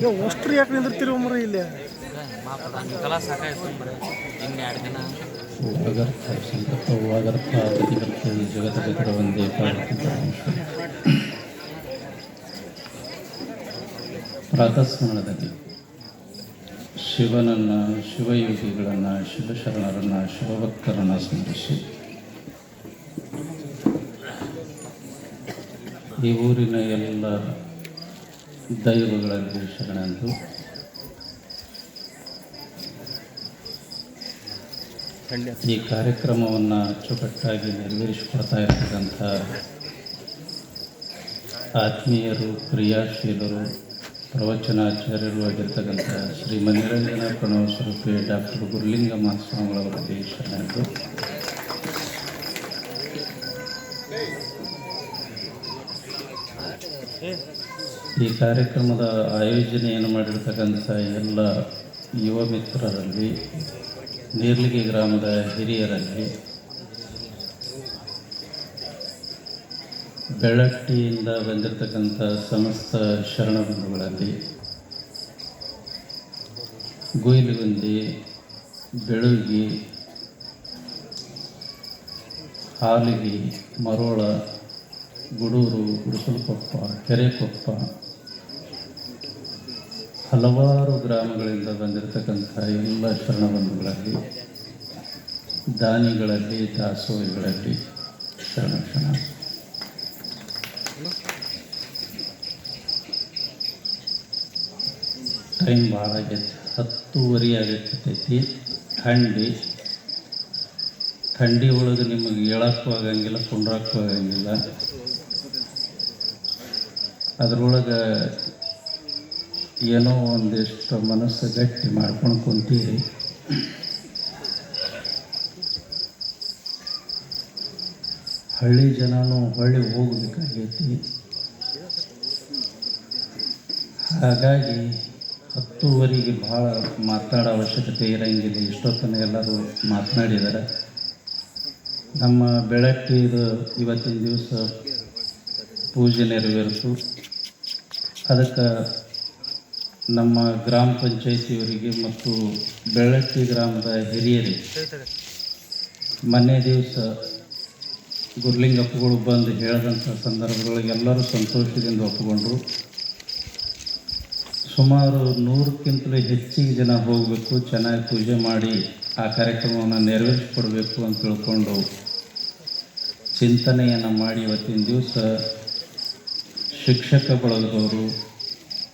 ನೀವು ಅಷ್ಟ್ರು ಯಾಕೆ ನಿಂದಿರ್ತೀರಿ ಒಮ್ಮರಿ ಇಲ್ಲಿ? ಜಗತ್ತಗತರ ಒಂದೇ ಪ್ರಾತಸ್ಮರಣದಲ್ಲಿ ಶಿವನನ್ನ ಶಿವಯೋಗಿಗಳನ್ನು ಶಿವಶರಣರನ್ನ ಶಿವಭಕ್ತರನ್ನ ಸ್ಮರಿಸಿ ಈ ಊರಿನ ಎಲ್ಲ ದೈವಗಳಲ್ಲಿ ಶರಣಂದು ಈ ಕಾರ್ಯಕ್ರಮವನ್ನು ಅಚ್ಚುಕಟ್ಟಾಗಿ ನೆರವೇರಿಸಿಕೊಡ್ತಾ ಇರ್ತಕ್ಕಂಥ ಆತ್ಮೀಯರು, ಕ್ರಿಯಾಶೀಲರು, ಪ್ರವಚನಾಚಾರ್ಯರು ಆಗಿರ್ತಕ್ಕಂಥ ಶ್ರೀ ಮನಿರಂಜನ ಪ್ರಣವ ಸ್ವರೂಪಿ, ಡಾಕ್ಟರ್ ಗುರುಲಿಂಗ ಮಹಾಸ್ವಾಮಿಗಳವರಲ್ಲಿ ಶರಣರು ಈ ಕಾರ್ಯಕ್ರಮದ ಆಯೋಜನೆಯನ್ನು ಮಾಡಿರ್ತಕ್ಕಂಥ ಎಲ್ಲ ಯುವ ಮಿತ್ರರಲ್ಲಿ, ನೀರ್ಲಿಗೆ ಗ್ರಾಮದ ಹಿರಿಯರಲ್ಲಿ, ಬೆಳಟ್ಟಿಯಿಂದ ಬಂದಿರತಕ್ಕಂಥ ಸಮಸ್ತ ಶರಣ ಬಂಧುಗಳಲ್ಲಿ ಗುಯಿಲುಗುಂದಿ, ಬೆಳುಗಿ, ಹಾಲಿಗಿ, ಮರೋಳ ಗುಡೂರು ಗುಡಿಸಲಕೊಪ್ಪ ಕೆರೆಕೊಪ್ಪ, ಹಲವಾರು ಗ್ರಾಮಗಳಿಂದ ಬಂದಿರತಕ್ಕಂಥ ಎಲ್ಲ ಶರಣಬಂಧುಗಳಲ್ಲಿ, ದಾನಿಗಳಲ್ಲಿ, ದಾಸೋಹಿಗಳಲ್ಲಿ ಶರಣ ಶರಣ. ಟೈಮ್ ಭಾಳ ಆಗೈತೆ ಹತ್ತುವರೆ ಆಗಿರ್ತೈತಿ ಥಂಡಿ ಥಂಡಿ ಒಳಗೆ ನಿಮಗೆ ಹೇಳಕ್ಕೂ ಆಗಂಗಿಲ್ಲ, ಕುಂಡ್ರಕ್ಕೂ ಆಗಂಗಿಲ್ಲ. ಅದ್ರೊಳಗೆ ಏನೋ ಒಂದಿಷ್ಟು ಮನಸ್ಸು ಗಟ್ಟಿ ಮಾಡ್ಕೊಂಡು ಕುಂತೀರಿ. ಹಳ್ಳಿ ಜನನೂ ಹೊಳ್ಳಿ ಹೋಗ್ಬೇಕಾಗೈತಿ. ಹಾಗಾಗಿ ಹತ್ತುವರೆಗೆ ಭಾಳ ಮಾತಾಡೋ ಅವಶ್ಯಕತೆ ಇರೋಂಗಿಲ್ಲ. ಇಷ್ಟೊತ್ತನ ಎಲ್ಲರೂ ಮಾತನಾಡಿದ್ದಾರೆ ನಮ್ಮ ಬೆಳಟ್ಟಿದು ಇವತ್ತಿನ ದಿವಸ ಪೂಜೆ ನೆರವೇರಿತು ಅದಕ್ಕೆ ನಮ್ಮ ಗ್ರಾಮ ಪಂಚಾಯಿತಿಯವರಿಗೆ ಮತ್ತು ಬೆಳಟ್ಟಿ ಗ್ರಾಮದ ಹಿರಿಯರಿಗೆ ಮೊನ್ನೆ ದಿವಸ ಗುರ್ಲಿಂಗಪ್ಪಗಳು ಬಂದು ಹೇಳಿದಂಥ ಸಂದರ್ಭದೊಳಗೆ ಎಲ್ಲರೂ ಸಂತೋಷದಿಂದ ಒಪ್ಪಿಕೊಂಡರು. ಸುಮಾರು ನೂರಕ್ಕಿಂತಲೂ ಹೆಚ್ಚಿಗೆ ಜನ ಹೋಗಬೇಕು, ಚೆನ್ನಾಗಿ ಪೂಜೆ ಮಾಡಿ. ಆ ಕಾರ್ಯಕ್ರಮವನ್ನು ನೆರವೇರಿಸಿಕೊಡ್ಬೇಕು ಅಂತ ತಿಳ್ಕೊಂಡು ಚಿಂತನೆಯನ್ನು ಮಾಡಿ ಇವತ್ತಿನ ದಿವಸ ಶಿಕ್ಷಕ ಬಳಗದವರು,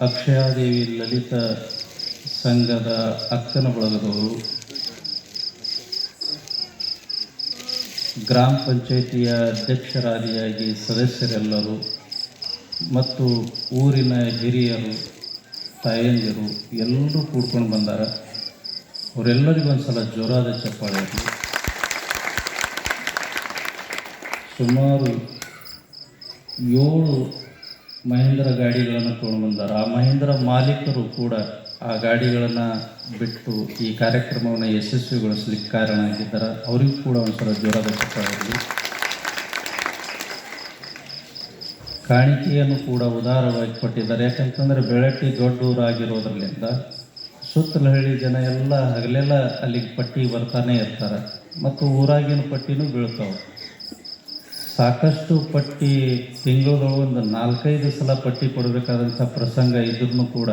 ಅಕ್ಷಯಾದೇವಿ ಲಲಿತ ಸಂಘದ ಅಕ್ಕನ ಬಳಗದವರು, ಗ್ರಾಮ ಪಂಚಾಯಿತಿಯ ಅಧ್ಯಕ್ಷರಾದಿಯಾಗಿ ಸದಸ್ಯರೆಲ್ಲರೂ ಮತ್ತು ಊರಿನ ಹಿರಿಯರು, ತಾಯಂದಿರು ಎಲ್ಲರೂ ಕೂಡ್ಕೊಂಡು ಬಂದಾರ. ಅವರೆಲ್ಲರಿಗೂ ಒಂದ್ಸಲ ಜೋರಾದ ಚಪ್ಪಾಳೆ ಸುಮಾರು ಏಳು ಮಹೇಂದ್ರ ಗಾಡಿಗಳನ್ನು ತೊಗೊಂಡು ಬಂದಾರ. ಆ ಮಹೇಂದ್ರ ಮಾಲೀಕರು ಕೂಡ ಆ ಗಾಡಿಗಳನ್ನು ಬಿಟ್ಟು ಈ ಕಾರ್ಯಕ್ರಮವನ್ನು ಯಶಸ್ವಿಗೊಳಿಸಲಿಕ್ಕೆ ಕಾರಣ ಆಗಿದ್ದಾರೆ. ಅವರಿಗೂ ಕೂಡ ಒಂದ್ಸಲ ಜೋರಾದ ಚಪ್ಪಾಳೆ ಕಾಣಿಕೆಯನ್ನು ಕೂಡ ಉದಾರವಾಗಿ ಕೊಟ್ಟಿದ್ದಾರೆ. ಯಾಕಂತಂದರೆ ಬೆಳಟ್ಟಿ ದೊಡ್ಡ ಊರಾಗಿರೋದ್ರಲ್ಲಿಂದ ಸುತ್ತಲ ಹಳ್ಳಿ ಜನ ಎಲ್ಲ ಹಗಲೆಲ್ಲ ಅಲ್ಲಿಗೆ ಪಟ್ಟಿ ಬರ್ತಾನೆ ಇರ್ತಾರೆ. ಮತ್ತು ಊರಾಗಿನ ಪಟ್ಟಿನೂ ಬೀಳ್ತಾವೆ. ಸಾಕಷ್ಟು ಪಟ್ಟಿ ತಿಂಗಳದೊಳಗೆ ಒಂದು ನಾಲ್ಕೈದು ಸಲ ಪಟ್ಟಿ ಕೊಡಬೇಕಾದಂಥ ಪ್ರಸಂಗ ಇದ್ರೂ ಕೂಡ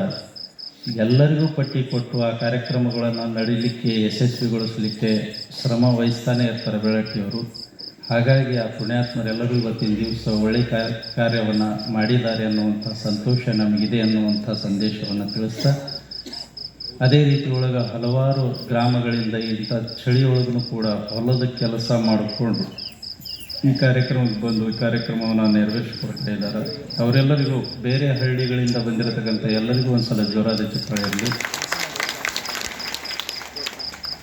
ಎಲ್ಲರಿಗೂ ಪಟ್ಟಿ ಕೊಟ್ಟು ಆ ಕಾರ್ಯಕ್ರಮಗಳನ್ನು ನಡೀಲಿಕ್ಕೆ, ಯಶಸ್ವಿಗೊಳಿಸಲಿಕ್ಕೆ ಶ್ರಮ ವಹಿಸ್ತಾನೆ ಇರ್ತಾರೆ ಬೆಳಟ್ಟಿಯವರು ಹಾಗಾಗಿ ಆ ಪುಣ್ಯಾತ್ಮರೆಲ್ಲರೂ ಇವತ್ತಿನ ದಿವಸ ಒಳ್ಳೆ ಕಾರ್ಯವನ್ನು ಮಾಡಿದ್ದಾರೆ ಅನ್ನುವಂಥ ಸಂತೋಷ ನಮಗಿದೆ ಅನ್ನುವಂಥ ಸಂದೇಶವನ್ನು ತಿಳಿಸ್ತಾ ಅದೇ ರೀತಿ ಒಳಗೆ ಹಲವಾರು ಗ್ರಾಮಗಳಿಂದ ಇಂಥ ಚಳಿಯೊಳಗೂ ಕೂಡ ಹೊಲದ ಕೆಲಸ ಮಾಡಿಕೊಂಡು ಈ ಕಾರ್ಯಕ್ರಮಕ್ಕೆ ಬಂದು ಈ ಕಾರ್ಯಕ್ರಮವನ್ನು ನೆರವೇರಿಸಿಕೊಡ್ತಾ ಇದ್ದಾರೆ. ಅವರೆಲ್ಲರಿಗೂ ಬೇರೆ ಹಳ್ಳಿಗಳಿಂದ ಬಂದಿರತಕ್ಕಂಥ ಎಲ್ಲರಿಗೂ ಒಂದ್ಸಲ ಜೋರಾದ ಚಪ್ಪಾಳೆ ಇರಲಿ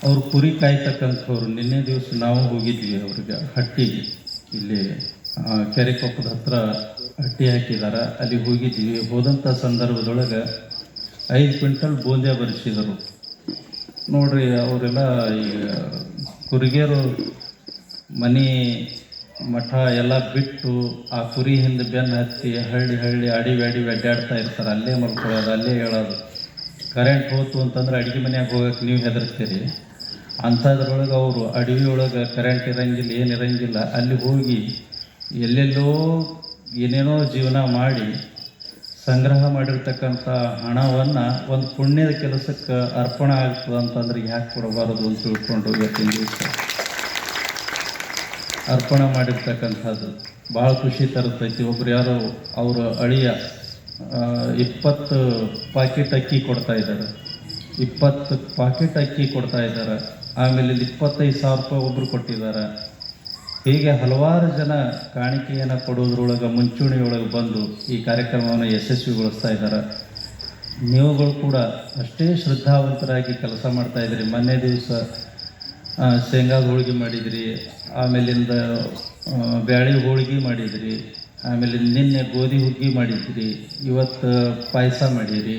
ಅವ್ರು ಕುರಿ ಕಾಯ್ತಕ್ಕಂಥವ್ರು, ನಿನ್ನೆ ದಿವಸ ನಾವು ಹೋಗಿದ್ವಿ ಅವ್ರಿಗೆ ಹಟ್ಟಿಗೆ. ಇಲ್ಲಿ ಕೆರೆ ಕೆರೆಕೊಪ್ಪದ ಹತ್ರ ಹಟ್ಟಿ ಹಾಕಿದ್ದಾರೆ. ಅಲ್ಲಿ ಹೋಗಿದ್ವಿ. ಹೋದಂಥ ಸಂದರ್ಭದೊಳಗೆ ಐದು ಕ್ವಿಂಟಲ್ ಬೂಂದಿ ಬರೆಸಿದರು. ನೋಡ್ರಿ, ಅವರೆಲ್ಲ ಈಗ ಕುರಿಗೇರು ಮನೆ ಮಠ ಎಲ್ಲ ಬಿಟ್ಟು ಆ ಕುರಿ ಹಿಂದೆ ಬೆನ್ನು ಹತ್ತಿ ಹಳ್ಳಿ ಹಳ್ಳಿ ಅಡಿ ಅಡಿವಿ ಅಡ್ಡಾಡ್ತಾ ಇರ್ತಾರೆ. ಅಲ್ಲೇ ಮಲ್ಕೊಳ್ಳೋದು, ಅಲ್ಲೇ ಹೇಳೋದು. ಕರೆಂಟ್ ಹೋತು ಅಂತಂದ್ರೆ ಅಡುಗೆ ಮನೆಯಾಗ ಹೋಗಕ್ಕೆ ನೀವು ಹೆದರ್ತೀರಿ. ಅಂಥದ್ರೊಳಗೆ ಅವರು ಅಡವಿ ಒಳಗೆ ಕರೆಂಟ್ ಇರಂಗಿಲ್ಲ ಏನು ಇರಂಗಿಲ್ಲ ಅಲ್ಲಿ ಹೋಗಿ ಎಲ್ಲೆಲ್ಲೋ ಏನೇನೋ ಜೀವನ ಮಾಡಿ ಸಂಗ್ರಹ ಮಾಡಿರ್ತಕ್ಕಂಥ ಹಣವನ್ನು ಒಂದು ಪುಣ್ಯದ ಕೆಲಸಕ್ಕೆ ಅರ್ಪಣೆ ಆಗ್ತದೆ ಅಂತಂದ್ರೆ ಯಾಕೆ ಕೊಡಬಾರದು ಅಂತ ತಿಳ್ಕೊಂಡು ಇವತ್ತಿನ ದಿವಸ ಅರ್ಪಣೆ ಮಾಡಿರ್ತಕ್ಕಂಥದ್ದು. ಭಾಳ ಖುಷಿ ತರುತ್ತೈತಿ ಒಬ್ರು ಯಾರೋ ಅವರು ಅಳಿಯ ಇಪ್ಪತ್ತು ಪಾಕೆಟ್ ಅಕ್ಕಿ ಕೊಡ್ತಾ ಇದ್ದಾರೆ. ಇಪ್ಪತ್ತು ಪಾಕೆಟ್ ಅಕ್ಕಿ ಕೊಡ್ತಾ ಇದ್ದಾರೆ. ಆಮೇಲೆ ಇಲ್ಲಿ ಇಪ್ಪತ್ತೈದು ಸಾವಿರ ರೂಪಾಯಿ ಒಬ್ಬರು ಕೊಟ್ಟಿದ್ದಾರೆ. ಹೀಗೆ ಹಲವಾರು ಜನ ಕಾಣಿಕೆಯನ್ನು ಕೊಡೋದ್ರೊಳಗೆ ಮುಂಚೂಣಿಯೊಳಗೆ ಬಂದು ಈ ಕಾರ್ಯಕ್ರಮವನ್ನು ಯಶಸ್ವಿಗೊಳಿಸ್ತಾ ಇದ್ದಾರೆ ನೀವುಗಳು ಕೂಡ ಅಷ್ಟೇ ಶ್ರದ್ಧಾವಂತರಾಗಿ ಕೆಲಸ ಮಾಡ್ತಾ ಇದ್ದೀರಿ ಮೊನ್ನೆ ದಿವಸ ಶೇಂಗಾದ ಹೋಳಿಗೆ ಮಾಡಿದಿರಿ, ಆಮೇಲಿಂದ ಬ್ಯಾಳಿ ಹೋಳಿಗೆ ಮಾಡಿದ್ರಿ ಆಮೇಲೆ ನಿನ್ನೆ ಗೋಧಿ ಹುಗ್ಗಿ ಮಾಡಿದ್ರಿ, ಇವತ್ತು ಪಾಯಸ ಮಾಡಿರಿ.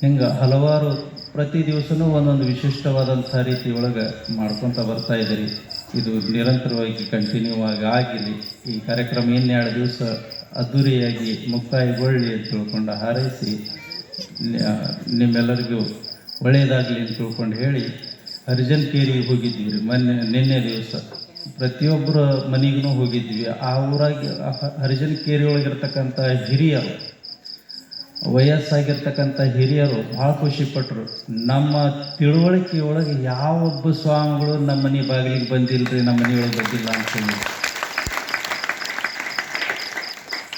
ಹಿಂಗೆ ಹಲವಾರು ಪ್ರತಿ ದಿವಸನೂ ಒಂದೊಂದು ವಿಶಿಷ್ಟವಾದಂಥ ರೀತಿಯೊಳಗೆ ಮಾಡ್ಕೊತ ಬರ್ತಾ ಇದ್ದೀರಿ ಇದು ನಿರಂತರವಾಗಿ ಕಂಟಿನ್ಯೂ ಆಗಿ ಆಗಲಿ ಈ ಕಾರ್ಯಕ್ರಮ ಇನ್ನೆರಡು ದಿವಸ ಅದ್ಧೂರಿಯಾಗಿ ಮುಕ್ತಾಯಗೊಳ್ಳಿ ಅಂತ ತಿಳ್ಕೊಂಡು ಹಾರೈಸಿ ನಿಮ್ಮೆಲ್ಲರಿಗೂ ಒಳ್ಳೆಯದಾಗಲಿ ಅಂತ ತಿಳ್ಕೊಂಡು ಹೇಳಿ ಹರಿಜನ್ ಕೇರಿಗೆ ಹೋಗಿದ್ವಿ ಮೊನ್ನೆ, ನಿನ್ನೆ ದಿವಸ. ಪ್ರತಿಯೊಬ್ಬರ ಮನೆಗೂ ಹೋಗಿದ್ವಿ. ಆ ಊರಾಗಿ ಹರಿಜನ್ ಕೇರಿ ಒಳಗಿರ್ತಕ್ಕಂಥ ಹಿರಿಯರು ವಯಸ್ಸಾಗಿರ್ತಕ್ಕಂಥ ಹಿರಿಯರು ಭಾಳ ಖುಷಿಪಟ್ಟರು ನಮ್ಮ ತಿಳುವಳಿಕೆ ಒಳಗೆ ಯಾವೊಬ್ಬ ಸ್ವಾಮಿಗಳು ನಮ್ಮ ಮನೆ ಬಾಗಿಲಿಗೆ ಬಂದಿಲ್ಲರಿ ನಮ್ಮ ಮನೆಯೊಳಗೆ ಬಂದಿಲ್ಲ ಅಂತೇಳಿ.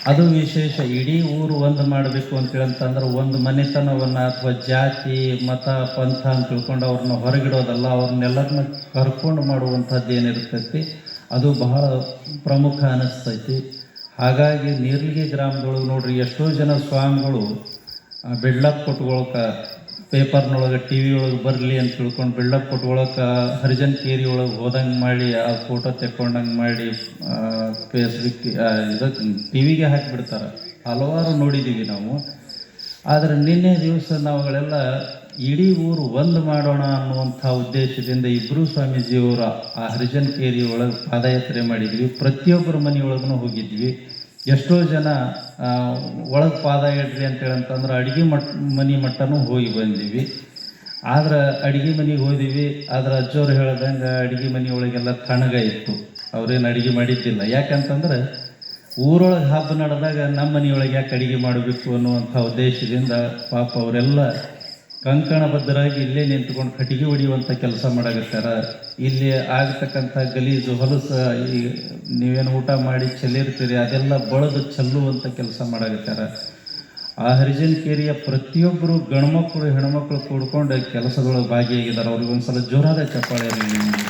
ಅದು ವಿಶೇಷ, ಇಡೀ ಊರು ಒಂದು ಮಾಡಬೇಕು ಅಂತ ಅಂತಂದ್ರೆ ಒಂದು ಮನೆತನವನ್ನು ಅಥವಾ ಜಾತಿ, ಮತ, ಪಂಥ ಅಂತ ತಿಳ್ಕೊಂಡು ಅವ್ರನ್ನ ಹೊರಗಿಡೋದಲ್ಲ, ಅವ್ರನ್ನೆಲ್ಲರನ್ನ ಕರ್ಕೊಂಡು ಮಾಡುವಂಥದ್ದು ಏನಿರ್ತೈತಿ ಅದು ಬಹಳ ಪ್ರಮುಖ ಅನಿಸ್ತೈತಿ. ಹಾಗಾಗಿ ನೀರ್ಲಿಗೆ ಗ್ರಾಮದೊಳಗೆ ನೋಡ್ರಿ ಎಷ್ಟೋ ಜನ ಸ್ವಾಮಿಗಳು ಬಿಲ್ಡಪ್ ಕೊಟ್ಕೊಳಕ್ಕೆ ಪೇಪರ್ನೊಳಗೆ ಟಿ ವಿ ಒಳಗೆ ಬರಲಿ ಅಂತ ತಿಳ್ಕೊಂಡು ಬಿಲ್ಡಪ್ ಕೊಟ್ಕೊಳಕ್ಕೆ ಹರಿಜನ್ ಕೇರಿ ಒಳಗೆ ಹೋದಂಗೆ ಮಾಡಿ, ಆ ಫೋಟೋ ತೆಕ್ಕೊಂಡಂಗೆ ಮಾಡಿ ಫೇಸ್ಬುಕ್ ಇದಕ್ಕೆ ಟಿ ವಿಗೆ ಹಾಕಿಬಿಡ್ತಾರೆ. ಹಲವಾರು ನೋಡಿದ್ದೀವಿ ನಾವು. ಆದರೆ ನಿನ್ನೆ ದಿವಸ ನಾವುಗಳೆಲ್ಲ ಇಡೀ ಊರು ಒಂದು ಮಾಡೋಣ ಅನ್ನುವಂಥ ಉದ್ದೇಶದಿಂದ ಇಬ್ಬರು ಸ್ವಾಮೀಜಿಯವರ ಆ ಹರಿಜನ್ ಕೇರಿ ಒಳಗೆ ಪಾದಯಾತ್ರೆ ಮಾಡಿದ್ವಿ. ಪ್ರತಿಯೊಬ್ಬರ ಮನೆಯೊಳಗೂ ಹೋಗಿದ್ವಿ. ಎಷ್ಟೋ ಜನ ಒಳಗೆ ಪಾದ ಇಡ್ರಿ ಅಂತೇಳಿ ಅಂತಂದ್ರೆ ಅಡುಗೆ ಮಟ್, ಮನೆ ಮಟ್ಟನೂ ಹೋಗಿ ಬಂದೀವಿ. ಆದ್ರೆ ಅಡುಗೆ ಮನೆಗೆ ಹೋದಿವಿ. ಆದ್ರೆ ಅಜ್ಜವ್ರು ಹೇಳ್ದಂಗೆ ಅಡುಗೆ ಮನೆಯೊಳಗೆಲ್ಲ ತಣ್ಣಗ ಇತ್ತು. ಅವ್ರೇನು ಅಡುಗೆ ಮಾಡಿದ್ದಿಲ್ಲ. ಯಾಕಂತಂದ್ರೆ ಊರೊಳಗೆ ಹಬ್ಬ ನಡೆದಾಗ ನಮ್ಮ ಮನೆಯೊಳಗೆ ಯಾಕೆ ಅಡುಗೆ ಮಾಡಬೇಕು ಅನ್ನುವಂಥ ಉದ್ದೇಶದಿಂದ ಪಾಪ ಅವರೆಲ್ಲ ಕಂಕಣಬದ್ಧರಾಗಿ ಇಲ್ಲೇ ನಿಂತ್ಕೊಂಡು ಕಟ್ಟಿಗೆ ಹೊಡೆಯುವಂಥ ಕೆಲಸ ಮಾಡಾಕತ್ತಾರ. ಇಲ್ಲಿ ಆಗತಕ್ಕಂಥ ಗಲೀಜು, ಹೊಲಸು, ಈ ನೀವೇನು ಊಟ ಮಾಡಿ ಚೆಲ್ಲಿರ್ತೀರಿ, ಅದೆಲ್ಲ ಬಳದು ಚೆಲ್ಲುವಂಥ ಕೆಲಸ ಮಾಡಾಕತ್ತಾರ. ಆ ಹರಿಜನ್ ಕೇರಿಯ ಪ್ರತಿಯೊಬ್ಬರು ಗಂಡ್ಮಕ್ಳು, ಹೆಣ್ಮಕ್ಳು ಕೂಡ್ಕೊಂಡು ಕೆಲಸದೊಳಗೆ ಭಾಗಿಯಾಗಿದ್ದಾರೆ. ಅವ್ರಿಗೆ ಒಂದ್ಸಲ ಜೋರಾದ ಚಪ್ಪಾಳೆ ಇರಲಿ ನಿಮಗೆ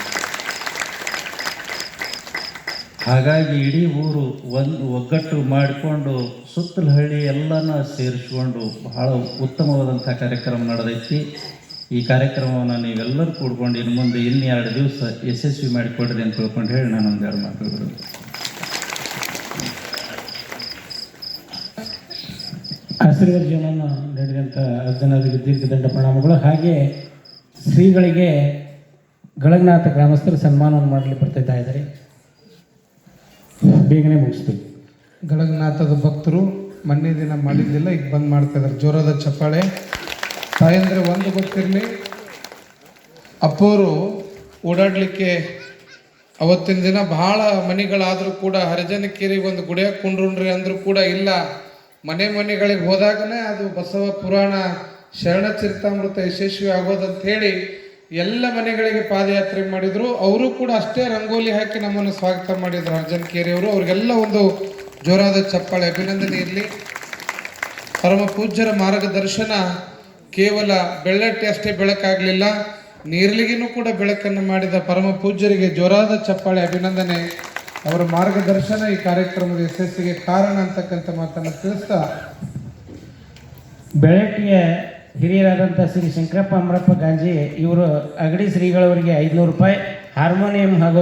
ಹಾಗಾಗಿ ಇಡೀ ಊರು ಒಂದು ಒಗ್ಗಟ್ಟು ಮಾಡಿಕೊಂಡು ಸುತ್ತಲ ಹಳ್ಳಿ ಎಲ್ಲನ ಸೇರಿಸ್ಕೊಂಡು ಬಹಳ ಉತ್ತಮವಾದಂಥ ಕಾರ್ಯಕ್ರಮ ನಡೆದೈತಿ. ಈ ಕಾರ್ಯಕ್ರಮವನ್ನು ನೀವೆಲ್ಲರೂ ಕೂಡ್ಕೊಂಡು ಇನ್ನು ಮುಂದೆ ಇನ್ನೆರಡು ದಿವಸ ಯಶಸ್ವಿ ಮಾಡಿಕೊಡ್ರಿ ಅಂತ ತಿಳ್ಕೊಂಡು ಹೇಳಿ ನಾನು ಒಂದೆರಡು ಮಾತುಗಳು ಆಶೀರ್ವಾದ ಜೀವನ ನಡೆದಂಥ ದೀರ್ಘ ದಂಡ ಪ್ರಣಾಮಗಳು. ಹಾಗೆ ಶ್ರೀಗಳಿಗೆ ಗಳಗ್ನಾಥ ಗ್ರಾಮಸ್ಥರು ಸನ್ಮಾನವನ್ನು ಮಾಡಲಿ ಬರ್ತಾ ಇದ್ದಾರೆ. ಬೇಗನೆ ಮುಗಿಸ್ಬೇಕು. ಗಡಗನಾಥದ ಭಕ್ತರು ಮೊನ್ನೆ ದಿನ ಮಾಡಿದ್ದಿಲ್ಲ ಈಗ ಬಂದ್ ಮಾಡ್ತಾ ಇದಾರೆ ಜೋರಾದ ಚಪ್ಪಾಳೆ. ತಾಯಂದ್ರೆ ಒಂದು ಗೊತ್ತಿರಲಿ ಅಪ್ಪವರು ಓಡಾಡಲಿಕ್ಕೆ ಅವತ್ತಿನ ದಿನ ಬಹಳ ಮನೆಗಳಾದರೂ ಕೂಡ ಹರಿಜನಕೇರಿಗೆ ಒಂದು ಗುಡಿಯಾಗ ಕುಂಡ್ರಿ ಅಂದರೂ ಕೂಡ ಇಲ್ಲ. ಮನೆ ಮನೆಗಳಿಗೆ ಹೋದಾಗನೇ ಅದು ಬಸವ ಪುರಾಣ ಶರಣ ಚರಿತಾಮೃತ ಯಶಸ್ವಿ ಆಗೋದಂತ ಹೇಳಿ ಎಲ್ಲ ಮನೆಗಳಿಗೆ ಪಾದಯಾತ್ರೆ ಮಾಡಿದ್ರು. ಅವರು ಕೂಡ ಅಷ್ಟೇ ರಂಗೋಲಿ ಹಾಕಿ ನಮ್ಮನ್ನು ಸ್ವಾಗತ ಮಾಡಿದ್ರು ಅರ್ಜನ್ ಕೇರಿ ಅವರು ಅವ್ರಿಗೆಲ್ಲ ಒಂದು ಜೋರಾದ ಚಪ್ಪಾಳೆ. ಅಭಿನಂದನೆ ಇರಲಿ. ಪರಮ ಪೂಜ್ಯರ ಮಾರ್ಗದರ್ಶನ ಕೇವಲ ಬೆಳ್ಳಟ್ಟಿ ಅಷ್ಟೇ ಬೆಳಕಾಗಲಿಲ್ಲ. ನೀರ್ಲಿಗಿನೂ ಕೂಡ ಬೆಳಕನ್ನು ಮಾಡಿದ ಪರಮ ಪೂಜ್ಯರಿಗೆ ಜೋರಾದ ಚಪ್ಪಾಳೆ. ಅಭಿನಂದನೆ. ಅವರ ಮಾರ್ಗದರ್ಶನ ಈ ಕಾರ್ಯಕ್ರಮದ ಯಶಸ್ಸಿಗೆ ಕಾರಣ ಅಂತಕ್ಕಂಥ ಮಾತನ್ನು ತಿಳಿಸ್ತಾ. ಬೆಳಟಿಯ ಹಿರಿಯರಾದಂಥ ಶ್ರೀ ಶಂಕರಪ್ಪ ಅಮರಪ್ಪ ಗಾಂಜಿ ಇವರು ಅಗಡಿ ಶ್ರೀಗಳವರಿಗೆ ಐದುನೂರು ರೂಪಾಯಿ ಹಾರ್ಮೋನಿಯಂ ಹಾಗೂ